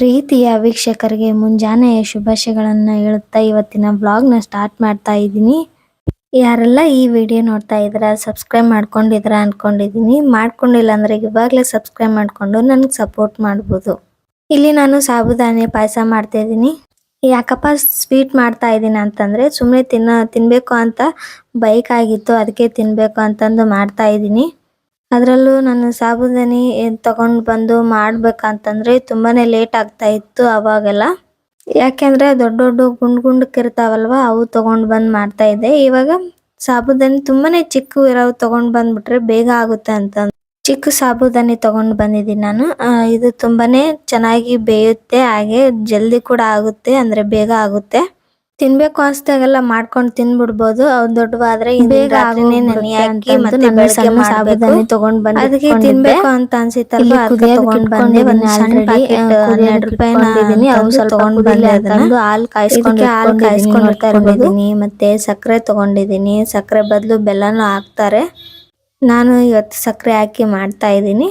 ಪ್ರೀತಿಯ ವೀಕ್ಷಕರಿಗೆ ಮುಂಜಾನೆಯ ಶುಭಾಶಯಗಳನ್ನು ಹೇಳುತ್ತಾ ಇವತ್ತಿನ ವ್ಲಾಗ್ನ ಸ್ಟಾರ್ಟ್ ಮಾಡ್ತಾ ಇದ್ದೀನಿ. ಯಾರೆಲ್ಲ ಈ ವಿಡಿಯೋ ನೋಡ್ತಾ ಇದ್ದೀರಾ ಸಬ್ಸ್ಕ್ರೈಬ್ ಮಾಡ್ಕೊಂಡಿದ್ದೀರಾ ಅನ್ಕೊಂಡಿದ್ದೀನಿ. ಮಾಡ್ಕೊಂಡಿಲ್ಲ ಅಂದ್ರೆ ಇವಾಗಲೇ ಸಬ್ಸ್ಕ್ರೈಬ್ ಮಾಡ್ಕೊಂಡು ನನಗೆ ಸಪೋರ್ಟ್ ಮಾಡ್ಬೋದು. ಇಲ್ಲಿ ನಾನು ಸಾಬುದಾನೆ ಪಾಯಸ ಮಾಡ್ತಾ ಇದ್ದೀನಿ. ಯಾಕಪ್ಪ ಸ್ವೀಟ್ ಮಾಡ್ತಾ ಇದ್ದೀನಿ ಅಂತಂದ್ರೆ ಸುಮ್ಮನೆ ತಿನ್ನ, ತಿನ್ಬೇಕು ಅಂತ ಬೈಕ್ ಆಗಿತ್ತು, ಅದಕ್ಕೆ ತಿನ್ಬೇಕು ಅಂತಂದು ಮಾಡ್ತಾ ಇದ್ದೀನಿ. ಅದರಲ್ಲೂ ನಾನು ಸಾಬುದಾನಿ ತಗೊಂಡು ಬಂದು ಮಾಡ್ಬೇಕಂತಂದ್ರೆ ತುಂಬಾನೇ ಲೇಟ್ ಆಗ್ತಾ ಇತ್ತು ಅವಾಗೆಲ್ಲ. ಯಾಕೆಂದ್ರೆ ದೊಡ್ಡ ದೊಡ್ಡ ಗುಂಡು ಗುಂಡಕ್ ಇರ್ತಾವಲ್ವಾ, ಅವು ತಗೊಂಡ್ ಬಂದು ಮಾಡ್ತಾ ಇದ್ದೆ. ಇವಾಗ ಸಾಬುದಾನಿ ತುಂಬಾನೇ ಚಿಕ್ಕ ಇರೋ ತಗೊಂಡ್ ಬಂದ್ಬಿಟ್ರೆ ಬೇಗ ಆಗುತ್ತೆ ಅಂತ ಚಿಕ್ಕ ಸಾಬುದಾನಿ ತಗೊಂಡ್ ಬಂದಿದ್ದೀನಿ ನಾನು. ಇದು ತುಂಬಾನೇ ಚೆನ್ನಾಗಿ ಬೇಯುತ್ತೆ, ಹಾಗೆ ಜಲ್ದಿ ಕೂಡ ಆಗುತ್ತೆ, ಅಂದ್ರೆ ಬೇಗ ಆಗುತ್ತೆ. ತಿನ್ಬೇಕು ಅನ್ಸ್ದಾಗೆಲ್ಲ ಮಾಡ್ಕೊಂಡು ತಿನ್ಬಿಡ್ಬೋದು. ಅವ್ನ್ ದೊಡ್ಡವಾದ್ರೆ ಬೇಗ ನೆನೆ ಹಾಕಿ ಮತ್ತೆ ಬೆಳಗ್ಗೆ ಸಾಬುದಾನಿ ತಗೊಂಡ್ ಬಂದ್ ಅದಕ್ಕೆ ತಿನ್ಬೇಕು ಅಂತ ಅನ್ಸಿತ್ತಲ್ವ? ಅದಕ್ಕೆ ತಗೊಂಡ್ ಬಂದೆ. ಒಂದ್ ಸಣ್ಣ ಪ್ಯಾಕೆಟ್ ಹನ್ನೆರಡು ರೂಪಾಯಿ ಹಾಕಿದೀನಿ ಅವ್ನು ಸ್ವಲ್ಪ ತಗೊಂಡ್ ಬಂದೆ ಅದನ್ನ ಹಾಲ್ ಕಾಯಿಸ್ಕೊಂಡು ಹಾಲ್ ಕಾಯಿಸ್ಕೊಂಡು ಇಟ್ಕೊಂಡಿದ್ದೀನಿ ಮತ್ತೆ ಸಕ್ಕರೆ ತಗೊಂಡಿದೀನಿ ಸಕ್ಕರೆ ಬದಲು ಬೆಲ್ಲನೂ ಹಾಕ್ತಾರೆ. ನಾನು ಇವತ್ತು ಸಕ್ಕರೆ ಹಾಕಿ ಮಾಡ್ತಾ ಇದ್ದೀನಿ.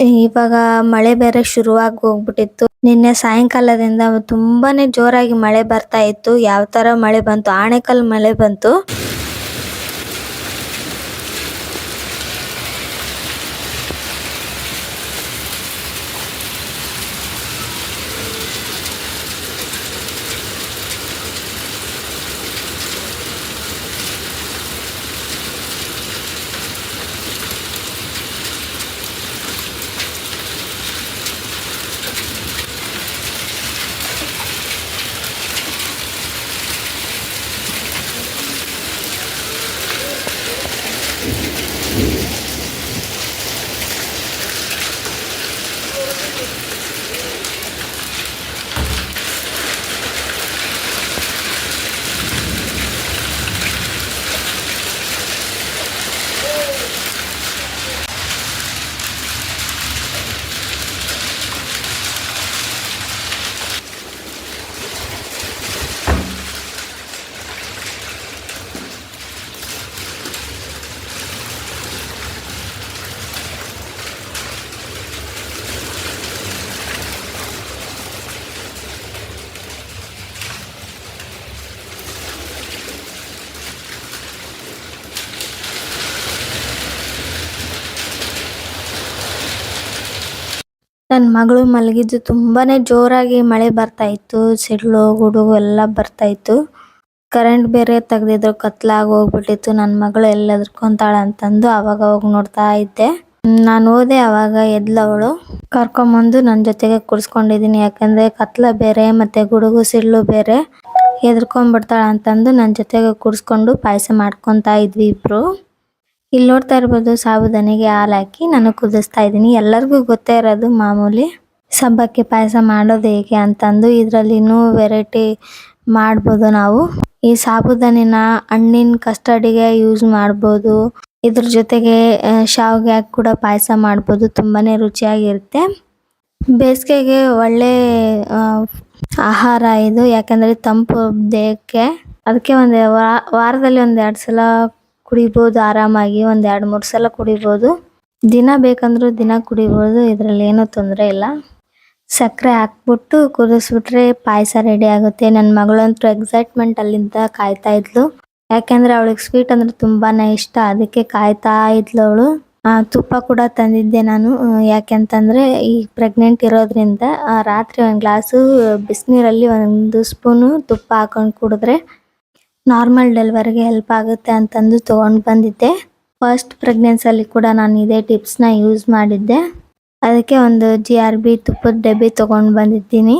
ಇವಾಗ ಮಳೆ ಬೇರೆ ಶುರುವಾಗಿ ಹೋಗ್ಬಿಟ್ಟಿತ್ತು. ನಿನ್ನೆ ಸಾಯಂಕಾಲದಿಂದ ತುಂಬಾನೇ ಜೋರಾಗಿ ಮಳೆ ಬರ್ತಾ ಇತ್ತು. ಯಾವ ತರ ಮಳೆ ಬಂತು? ಆಣೆಕಲ್ ಮಳೆ ಬಂತು. ನನ್ನ ಮಗಳು ಮಲಗಿದ್ದು ತುಂಬಾ ಜೋರಾಗಿ ಮಳೆ ಬರ್ತಾ ಇತ್ತು, ಸಿಡ್ಲು, ಗುಡುಗು ಎಲ್ಲ ಬರ್ತಾ ಇತ್ತು. ಕರೆಂಟ್ ಬೇರೆ ತೆಗ್ದಿದ್ರು ಕತ್ಲಾಗಿ ಹೋಗ್ಬಿಟ್ಟಿತ್ತು ನನ್ನ ಮಗಳು ಎಲ್ಲಿ ಹೆದರ್ಕೊಂತಾಳ ಅಂತಂದು ಅವಾಗ ಅವಾಗ ನೋಡ್ತಾ ಇದ್ದೆ. ನಾನು ಹೋದೆ ಅವಾಗ ಎದ್ಲವಳು ಕರ್ಕೊಂಬಂದು ನನ್ನ ಜೊತೆಗೆ ಕುಡಿಸ್ಕೊಂಡಿದ್ದೀನಿ ಯಾಕಂದ್ರೆ ಕತ್ಲ ಬೇರೆ ಮತ್ತು ಗುಡುಗು, ಸಿಡ್ಲು ಬೇರೆ ಹೆದರ್ಕೊಂಡ್ಬಿಡ್ತಾಳ ಅಂತಂದು ನನ್ನ ಜೊತೆಗೆ ಕುಡಿಸ್ಕೊಂಡು ಪಾಯಸ ಮಾಡ್ಕೊತಾ ಇದ್ವಿ ಇಬ್ರು. ಇಲ್ಲಿ ನೋಡ್ತಾ ಇರ್ಬೋದು ಸಾಬುದಾನಿಗೆ ಹಾಲು ಹಾಕಿ ನಾನು ಕುದಿಸ್ತಾ ಇದ್ದೀನಿ. ಎಲ್ಲರಿಗೂ ಗೊತ್ತೇ ಇರೋದು ಮಾಮೂಲಿ ಸಬ್ಬಕ್ಕೆ ಪಾಯಸ ಮಾಡೋದು ಹೇಗೆ ಅಂತಂದು. ಇದರಲ್ಲಿ ಇನ್ನೂ ವೆರೈಟಿ ಮಾಡ್ಬೋದು ನಾವು. ಈ ಸಾಬುದಾನಿನ ಹಣ್ಣಿನ ಕಸ್ಟರ್ಡಿಗೆ ಯೂಸ್ ಮಾಡ್ಬೋದು. ಇದ್ರ ಜೊತೆಗೆ ಶಾವಿಗೆ ಹಾಕಿ ಕೂಡ ಪಾಯಸ ಮಾಡ್ಬೋದು. ತುಂಬಾನೇ ರುಚಿಯಾಗಿರುತ್ತೆ. ಬೇಸಿಗೆಗೆ ಒಳ್ಳೆ ಆಹಾರ ಇದು. ಯಾಕಂದ್ರೆ ತಂಪು ದೇಹಕ್ಕೆ. ಅದಕ್ಕೆ ಒಂದು ವಾರದಲ್ಲಿ ಒಂದು ಎರಡು ಸಲ ಕುಡಿಬೋದು, ಆರಾಮಾಗಿ ಒಂದ್ ಎರಡ್, ಮೂರ್ ಸಲ ಕುಡಿಬೋದು. ದಿನ ಬೇಕಂದ್ರೂ ದಿನ ಕುಡಿಬೋದು, ಇದ್ರಲ್ಲಿ ಏನೂ ತೊಂದರೆ ಇಲ್ಲ. ಸಕ್ಕರೆ ಹಾಕ್ಬಿಟ್ಟು ಕುದಿಸ್ಬಿಟ್ರೆ ಪಾಯಸ ರೆಡಿ ಆಗುತ್ತೆ. ನನ್ನ ಮಗಳಂತೂ ಎಕ್ಸೈಟ್ಮೆಂಟ್ ಅಲ್ಲಿಂದ ಕಾಯ್ತಾ ಇದ್ಲು. ಯಾಕೆಂದ್ರೆ ಅವಳಿಗೆ ಸ್ವೀಟ್ ಅಂದ್ರೆ ತುಂಬಾನೇ ಇಷ್ಟ. ಅದಕ್ಕೆ ಕಾಯ್ತಾ ಇದ್ಲು ಅವಳು. ತುಪ್ಪ ಕೂಡ ತಂದಿದ್ದೆ ನಾನು. ಯಾಕೆಂತಂದ್ರೆ ಈ ಪ್ರೆಗ್ನೆಂಟ್ ಇರೋದ್ರಿಂದ ರಾತ್ರಿ ಒಂದು ಗ್ಲಾಸು ಬಿಸಿನೀರಲ್ಲಿ ಒಂದು ಸ್ಪೂನು ತುಪ್ಪ ಹಾಕೊಂಡು ಕುಡಿದ್ರೆ ನಾರ್ಮಲ್ ಡೆಲಿವರಿಗೆ ಹೆಲ್ಪ್ ಆಗುತ್ತೆ ಅಂತಂದು ತೊಗೊಂಡು ಬಂದಿದ್ದೆ. ಫಸ್ಟ್ ಪ್ರೆಗ್ನೆನ್ಸಲ್ಲಿ ಕೂಡ ನಾನು ಇದೇ ಟಿಪ್ಸ್ನ ಯೂಸ್ ಮಾಡಿದ್ದೆ. ಅದಕ್ಕೆ ಒಂದು ಜಿ ಆರ್ ಬಿ ತುಪ್ಪದ ಡಬ್ಬಿ ತೊಗೊಂಡು ಬಂದಿದ್ದೀನಿ.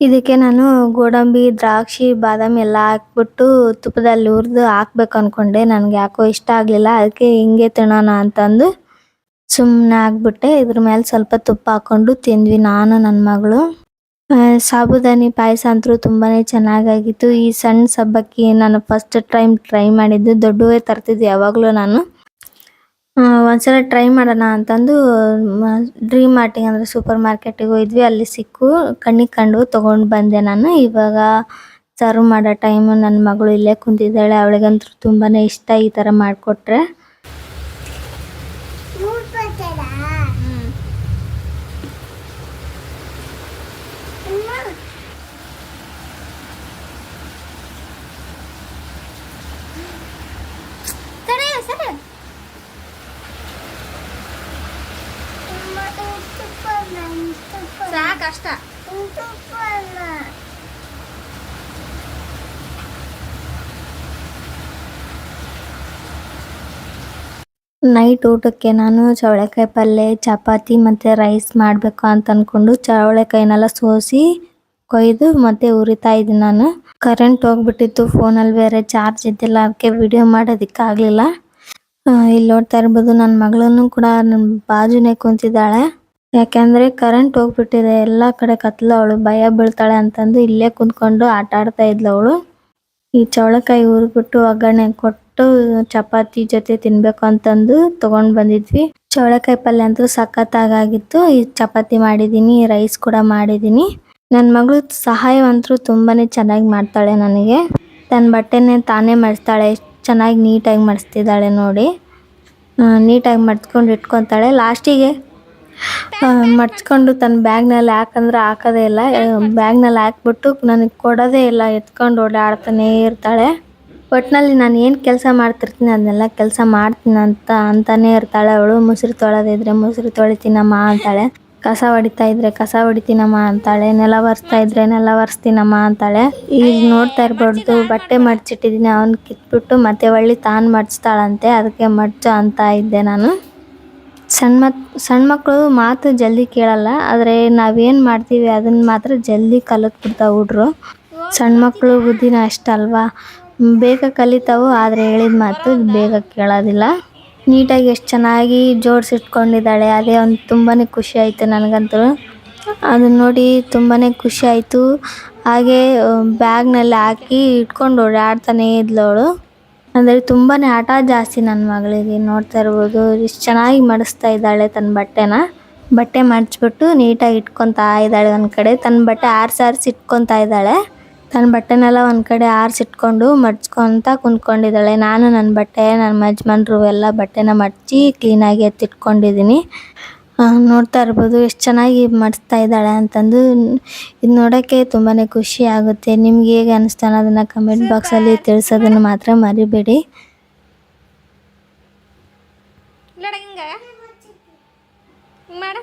ಇದಕ್ಕೆ ನಾನು ಗೋಡಂಬಿ, ದ್ರಾಕ್ಷಿ, ಬಾದಾಮಿ ಎಲ್ಲ ಹಾಕ್ಬಿಟ್ಟು ತುಪ್ಪದಲ್ಲಿ ಹುರಿದು ಹಾಕ್ಬೇಕು ಅನ್ಕೊಂಡೆ. ನನಗೆ ಯಾಕೋ ಇಷ್ಟ ಆಗಲಿಲ್ಲ. ಅದಕ್ಕೆ ಹಿಂಗೆ ತಿನ್ನೋಣ ಅಂತಂದು ಸುಮ್ಮನೆ ಆಗ್ಬಿಟ್ಟೆ ಇದ್ರ ಮೇಲೆ ಸ್ವಲ್ಪ ತುಪ್ಪ ಹಾಕ್ಕೊಂಡು ತಿಂದ್ವಿ ನಾನು ನನ್ನ ಮಗಳು. ಸಾಬುದಾನಿ ಪಾಯಸ ಅಂತೂ ತುಂಬಾನೇ ಚೆನ್ನಾಗಾಗಿತ್ತು. ಈ ಸಣ್ಣ ಸಬ್ಬಕ್ಕಿ ನಾನು ಫಸ್ಟ್ ಟೈಮ್ ಟ್ರೈ ಮಾಡಿದ್ದು. ದೊಡ್ಡವೇ ತರ್ತಿದ್ದೆ ಯಾವಾಗಲೂ ನಾನು. ಒಂದ್ಸಲ ಟ್ರೈ ಮಾಡೋಣ ಅಂತಂದು ಡ್ರೀಮ್ ಮಾರ್ಟಿಗೆ ಅಂದರೆ ಸೂಪರ್ ಮಾರ್ಕೆಟಿಗೆ ಹೋಗಿದ್ವಿ. ಅಲ್ಲಿ ಸಿಕ್ಕು, ಕಣ್ಣಿಗೆ ಕಂಡು ತೊಗೊಂಡು ಬಂದೆ ನಾನು. ಇವಾಗ ಸರ್ವ್ ಮಾಡೋ ಟೈಮು ನನ್ನ ಮಗಳು ಇಲ್ಲೇ ಕುಂತಿದ್ದಾಳೆ. ಅವಳಿಗಂತೂ ತುಂಬಾ ಇಷ್ಟ ಈ ಥರ ಮಾಡಿಕೊಟ್ರೆ. ನೈಟ್ ಊಟಕ್ಕೆ ನಾನು ಚವಳೆಕಾಯಿ ಪಲ್ಯ ಚಪಾತಿ ಮತ್ತು ರೈಸ್ ಮಾಡಬೇಕು ಅಂತ ಅಂದ್ಕೊಂಡು ಚವಳೆಕಾಯಿನೆಲ್ಲ ಸೋಸಿ ಕೊಯ್ದು ಮತ್ತೆ ಉರಿತಾ ಇದ್ದೀನಿ ನಾನು. ಕರೆಂಟ್ ಹೋಗ್ಬಿಟ್ಟಿತ್ತು, ಫೋನಲ್ಲಿ ಬೇರೆ ಚಾರ್ಜ್ ಇದ್ದಿಲ್ಲ, ಅದಕ್ಕೆ ವಿಡಿಯೋ ಮಾಡೋದಕ್ಕಾಗಲಿಲ್ಲ ಇಲ್ಲಿ ನೋಡ್ತಾ ಇರ್ಬೋದು, ನನ್ನ ಮಗಳನ್ನು ಕೂಡ ನನ್ನ ಬಾಜುನೇ ಕುಂತಿದ್ದಾಳೆ. ಯಾಕೆಂದರೆ ಕರೆಂಟ್ ಹೋಗ್ಬಿಟ್ಟಿದೆ, ಎಲ್ಲ ಕಡೆ ಕತ್ಲ, ಅವಳು ಭಯ ಬೀಳ್ತಾಳೆ ಅಂತಂದು ಇಲ್ಲೇ ಕುಂತ್ಕೊಂಡು ಆಟ ಆಡ್ತಾ ಇದ್ಲು ಅವಳು. ಈ ಚೌಳಕಾಯಿ ಹುರಿದ್ಬಿಟ್ಟು ಒಗ್ಗರಣೆ ಕೊಟ್ಟು ಚಪಾತಿ ಜೊತೆ ತಿನ್ಬೇಕು ಅಂತಂದು ತಗೊಂಡ್ ಬಂದಿದ್ವಿ. ಚೌಳಕಾಯಿ ಪಲ್ಯ ಅಂತೂ ಸಖತ್ತಾಗಿತ್ತು ಈ ಚಪಾತಿ ಮಾಡಿದೀನಿ ರೈಸ್ ಕೂಡ ಮಾಡಿದೀನಿ. ನನ್ನ ಮಗಳು ಸಹಾಯವಂತರು ತುಂಬಾನೇ ಚೆನ್ನಾಗಿ ಮಾಡ್ತಾಳೆ ನನಗೆ. ತನ್ನ ಬಟ್ಟೆನೇ ತಾನೇ ಮಡಿಸ್ತಾಳೆ, ಚೆನ್ನಾಗಿ ನೀಟಾಗಿ ಮಡಿಸ್ತಿದ್ದಾಳೆ ನೋಡಿ. ನೀಟಾಗಿ ಮಡ್ಸ್ಕೊಂಡು ಇಟ್ಕೊತಾಳೆ. ಲಾಸ್ಟಿಗೆ ಮಡ್ಚ್ಕೊಂಡು ತನ್ನ ಬ್ಯಾಗ್ನಲ್ಲಿ ಹಾಕಂದ್ರೆ ಹಾಕೋದೇ ಇಲ್ಲ. ಬ್ಯಾಗ್ನಲ್ಲಿ ಹಾಕ್ಬಿಟ್ಟು ನನಗೆ ಕೊಡೋದೇ ಇಲ್ಲ, ಎತ್ಕೊಂಡು ಓಡಾಡ್ತಾನೇ ಇರ್ತಾಳೆ. ಒಟ್ಟಿನಲ್ಲಿ ನಾನು ಏನು ಕೆಲಸ ಮಾಡ್ತಿರ್ತೀನಿ, ಅದನ್ನೆಲ್ಲ ಕೆಲಸ ಮಾಡ್ತೀನಿ ಅಂತ ಅಂತಾನೆ ಇರ್ತಾಳೆ ಅವಳು. ಮೊಸರು ತೊಳೆದಿದ್ರೆ ಮೊಸರು ತೊಳಿತೀನಮ್ಮ ಅಂತಾಳೆ. ಕಸ ಹೊಡಿತಾ ಇದ್ರೆ ಕಸ ಹೊಡಿತೀನಮ್ಮ ಅಂತಾಳೆ. ನೆಲ ಒರೆಸ್ತಾ ಇದ್ರೆ ನೆಲ ಒರೆಸ್ತೀನಮ್ಮ ಅಂತಾಳೆ. ಈಗ ನೋಡ್ತಾ ಇರ್ಬಾರ್ದು, ಬಟ್ಟೆ ಮಡ್ಚಿಟ್ಟಿದ್ದೀನಿ, ಅವ್ನು ಕಿತ್ಬಿಟ್ಟು ಮತ್ತೆ ಹೊಳ್ಳಿ ತಾನು ಮಡ್ಚ್ತಾಳಂತೆ, ಅದಕ್ಕೆ ಮಡ್ಚು ಅಂತ ಇದ್ದೆ ನಾನು. ಸಣ್ಣ ಮಕ್, ಸಣ್ಣ ಮಕ್ಕಳು ಮಾತು ಜಲ್ದಿ ಕೇಳಲ್ಲ, ಆದರೆ ನಾವೇನು ಮಾಡ್ತೀವಿ ಅದನ್ನ ಮಾತ್ರ ಜಲ್ದಿ ಕಲಿತ್ಬಿಡ್ತಾವೆ ಹುಡ್ರು. ಸಣ್ಣ ಮಕ್ಕಳು ಬುದ್ಧಿನ ಅಷ್ಟಲ್ವಾ ಬೇಗ ಕಲಿತಾವು, ಆದರೆ ಹೇಳಿದ ಮಾತು ಬೇಗ ಕೇಳೋದಿಲ್ಲ. ನೀಟಾಗಿ ಎಷ್ಟು ಚೆನ್ನಾಗಿ ಜೋಡಿಸಿಟ್ಕೊಂಡಿದ್ದಾಳೆ, ಅದೇ ಒಂದು ತುಂಬಾ ಖುಷಿ ಆಯಿತು ನನಗಂತೂ. ಅದನ್ನ ನೋಡಿ ತುಂಬಾ ಖುಷಿ ಆಯಿತು. ಹಾಗೆ ಬ್ಯಾಗ್ನಲ್ಲಿ ಹಾಕಿ ಇಟ್ಕೊಂಡು ಓಡಾಡ್ತಾನೇ ಇದ್ಲವಳು ಅಂದರೆ ತುಂಬಾ ಆಟ ಜಾಸ್ತಿ ನನ್ನ ಮಗಳಿಗೆ. ನೋಡ್ತಾ ಇರ್ಬೋದು. ಇಷ್ಟು ಚೆನ್ನಾಗಿ ಮಡಿಸ್ತಾ ಇದ್ದಾಳೆ ತನ್ನ ಬಟ್ಟೆನ. ಬಟ್ಟೆ ಮಡಿಸ್ಬಿಟ್ಟು ನೀಟಾಗಿ ಇಟ್ಕೊತಾ ಇದ್ದಾಳೆ ಒಂದು ಕಡೆ. ತನ್ನ ಬಟ್ಟೆ ಆರಿಸಿ ಆರಿಸಿ ಇಟ್ಕೊತಾ ಇದ್ದಾಳೆ. ತನ್ನ ಬಟ್ಟೆನೆಲ್ಲ ಒಂದು ಕಡೆ ಆರಿಸಿಟ್ಕೊಂಡು ಮಡ್ಚ್ಕೊತ ಕುಂತ್ಕೊಂಡಿದ್ದಾಳೆ. ನಾನು ನನ್ನ ಬಟ್ಟೆ ನನ್ನ ಯಜಮಾನ್ರು ಎಲ್ಲ ಬಟ್ಟೆನ ಮಡಚಿ ಕ್ಲೀನಾಗಿ ಎತ್ತಿಟ್ಕೊಂಡಿದ್ದೀನಿ. ನೋಡ್ತಾ ಇರ್ಬೋದು ಎಷ್ಟು ಚೆನ್ನಾಗಿ ಮಾಡಿಸ್ತಾ ಇದ್ದಾಳೆ ಅಂತಂದು. ಇದು ನೋಡೋಕ್ಕೆ ತುಂಬಾ ಖುಷಿ ಆಗುತ್ತೆ. ನಿಮ್ಗೆ ಹೇಗೆ ಅನ್ನಿಸ್ತಾನ ಅದನ್ನು ಕಮೆಂಟ್ ಬಾಕ್ಸಲ್ಲಿ ತಿಳಿಸೋದನ್ನು ಮಾತ್ರ ಮರಿಬೇಡಿ. ಮಾಡ.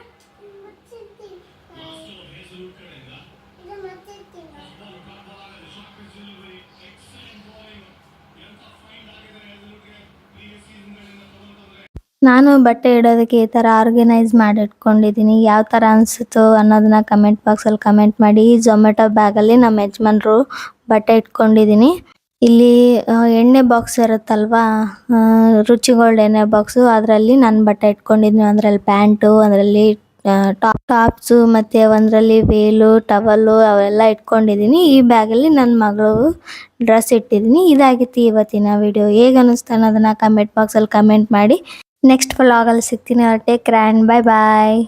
ನಾನು ಬಟ್ಟೆ ಇಡೋದಕ್ಕೆ ಈ ಥರ ಆರ್ಗನೈಸ್ ಮಾಡಿ ಇಟ್ಕೊಂಡಿದ್ದೀನಿ ಯಾವ ಥರ ಅನಿಸುತ್ತೋ ಅನ್ನೋದನ್ನ ಕಮೆಂಟ್ ಬಾಕ್ಸಲ್ಲಿ ಕಮೆಂಟ್ ಮಾಡಿ. ಝೊಮ್ಯಾಟೊ ಬ್ಯಾಗಲ್ಲಿ ನಮ್ಮ ಯಜಮಾನ್ರು ಬಟ್ಟೆ ಇಟ್ಕೊಂಡಿದ್ದೀನಿ. ಇಲ್ಲಿ ಎಣ್ಣೆ ಬಾಕ್ಸ್ ಇರುತ್ತಲ್ವಾ? ರುಚಿಗೋಲ್ಡ್ ಎಣ್ಣೆ ಬಾಕ್ಸು ಅದರಲ್ಲಿ ನಾನು ಬಟ್ಟೆ ಇಟ್ಕೊಂಡಿದ್ದೀನಿ. ಅದರಲ್ಲಿ ಪ್ಯಾಂಟು, ಅದರಲ್ಲಿ ಟಾಪ್, ಟಾಪ್ಸು ಮತ್ತು ಒಂದರಲ್ಲಿ ವೇಲು ಟವಲ್ಲು ಅವೆಲ್ಲ ಇಟ್ಕೊಂಡಿದ್ದೀನಿ. ಈ ಬ್ಯಾಗಲ್ಲಿ ನನ್ನ ಮಗಳು ಡ್ರೆಸ್ ಇಟ್ಟಿದ್ದೀನಿ. ಇದಾಗಿತ್ತು ಇವತ್ತಿನ ವಿಡಿಯೋ ಹೇಗೆ ಅನ್ನಿಸ್ತಾನೆ ಅನ್ನೋದನ್ನು ಕಮೆಂಟ್ ಬಾಕ್ಸಲ್ಲಿ ಕಮೆಂಟ್ ಮಾಡಿ. ನೆಕ್ಸ್ಟ್ ವ್ಲಾಗಲ್ಲಿ ಸಿಗ್ತೀನಿ ಟೇಕ್ ಕ್ರ್ಯಾಂಡ್ ಬಾಯ್ ಬಾಯ್